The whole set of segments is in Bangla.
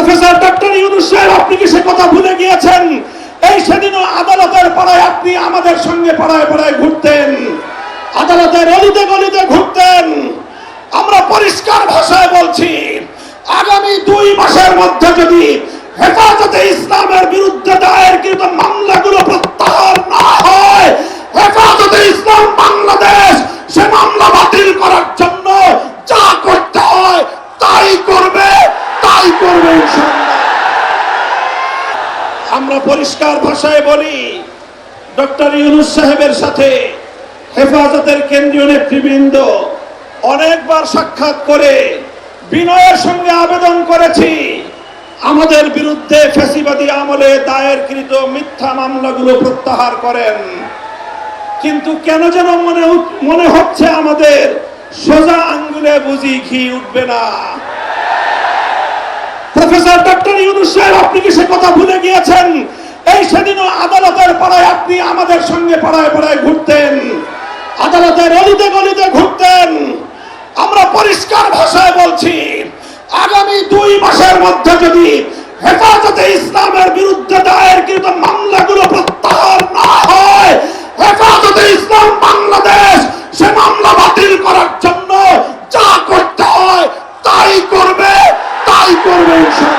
প্রফেসর ডক্টর ইউনুস সাহেব, আপনি কি সে কথা ভুলে গিয়েছেন? এই সেদিনও আদালতের পাড়ায় আপনি আমাদের সঙ্গে পাড়ায় পাড়ায় ঘুরতেন। আদালতের অলিতে গলিতে ঘুরতেন। আমরা পরিষ্কার ভাষায় বলছি, আগামী দুই মাসের মধ্যে যদি হেফাজতে ইসলামের বিরুদ্ধে দায়েরকৃত মামলাগুলো প্রত্যাহার না হয় হেফাজতে ইসলাম বাংলাদেশ সে মামলা বাতিল করার জন্য যা করতে হয় তাই করবে তাই করবে ইনশাআল্লাহ। আমরা পরিষ্কার ভাষায় বলি, ডক্টর ইউনুস সাহেবের সাথে হেফাজতের কেন্দ্রীয় নেতৃবৃন্দ অনেকবার সাক্ষাৎ করে বিনয়ের সঙ্গে আবেদন করেছি, আমাদের বিরুদ্ধে ফ্যাসিবাদী আমলে দায়েরকৃত মিথ্যা মামলাগুলো প্রত্যাহার করেন। কিন্তু কেন যেন মনে মনে হচ্ছে আমাদের সোজা আঙ্গুলে বুঝি ঘি উঠবে না? প্রফেসর ডক্টর ইউনুস সাহেব, আপনি কি সে কথা ভুলে গিয়েছেন? এই সেদিনও আদালতের পাড়ায় আপনি আমাদের সঙ্গে পাড়ায় পাড়ায় ঘুরতেন। আদালতের অলিতে গলিতে ঘুরতেন। আমরা পরিষ্কার ভাষায় বলছি, আগামী দুই মাসের মধ্যে যদি হেফাজতে ইসলামের বিরুদ্ধে দায়েরকৃত মামলাগুলো প্রত্যাহার না হয় হেফাজতে ইসলাম বাংলাদেশ সে মামলা বাতিল করার জন্য যা করতে হয় তাই করবে তাই করবে ইনশাআল্লাহ।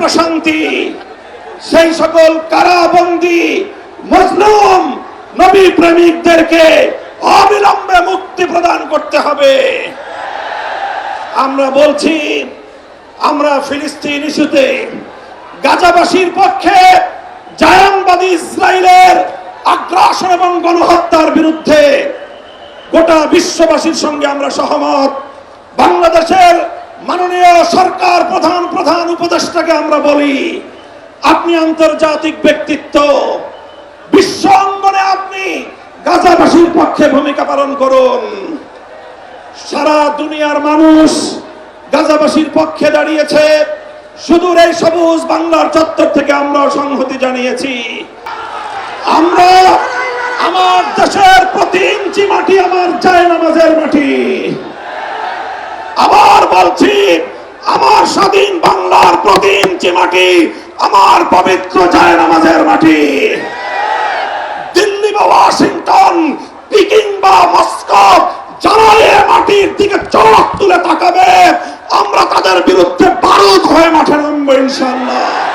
প্রশান্তি। সেই সকল কারাবন্দি মজলুম নবী প্রেমিকদেরকে অবিলম্বে মুক্তি প্রদান করতে হবে। আমরা বলছি, আমরা ফিলিস্তিন ইস্যুতে গাজাবাসীর পক্ষে জায়ানবাদী ইসরায়েলের আগ্রাসন এবং গণহত্যার বিরুদ্ধে গোটা বিশ্ববাসীর সঙ্গে আমরা সহমত। বাংলাদেশের মাননীয় সরকার প্রধান প্রধান উপদেষ্টাকে আমরা বলি, আপনি আন্তর্জাতিক ব্যক্তিত্ব। বিশ্ব অঙ্গনে আপনি গাজাবাসীর পক্ষে ভূমিকা পালন করুন। সারা দুনিয়ার মানুষ গাজাবাসীর পক্ষে দাঁড়িয়েছে। সুদূর এই সবুজ বাংলার চত্বর থেকে আমরা সংহতি জানিয়েছি। আমরা আমার দেশের প্রতি ইঞ্চি মাটি, আমার যায় নামাজের মাটি। আবার বলছি, আমার স্বাধীন বাংলার প্রতিম যে মাটি, আমার পবিত্র জায় নামাজের মাটি। দিল্লি বা ওয়াশিংটন, পিকিং বা মস্কো যারা মাটির দিকে চড়ক তুলে তাকাবে, আমরা তাদের বিরুদ্ধে বারুদ হয়ে মাঠে নামবো ইনশাল্লাহ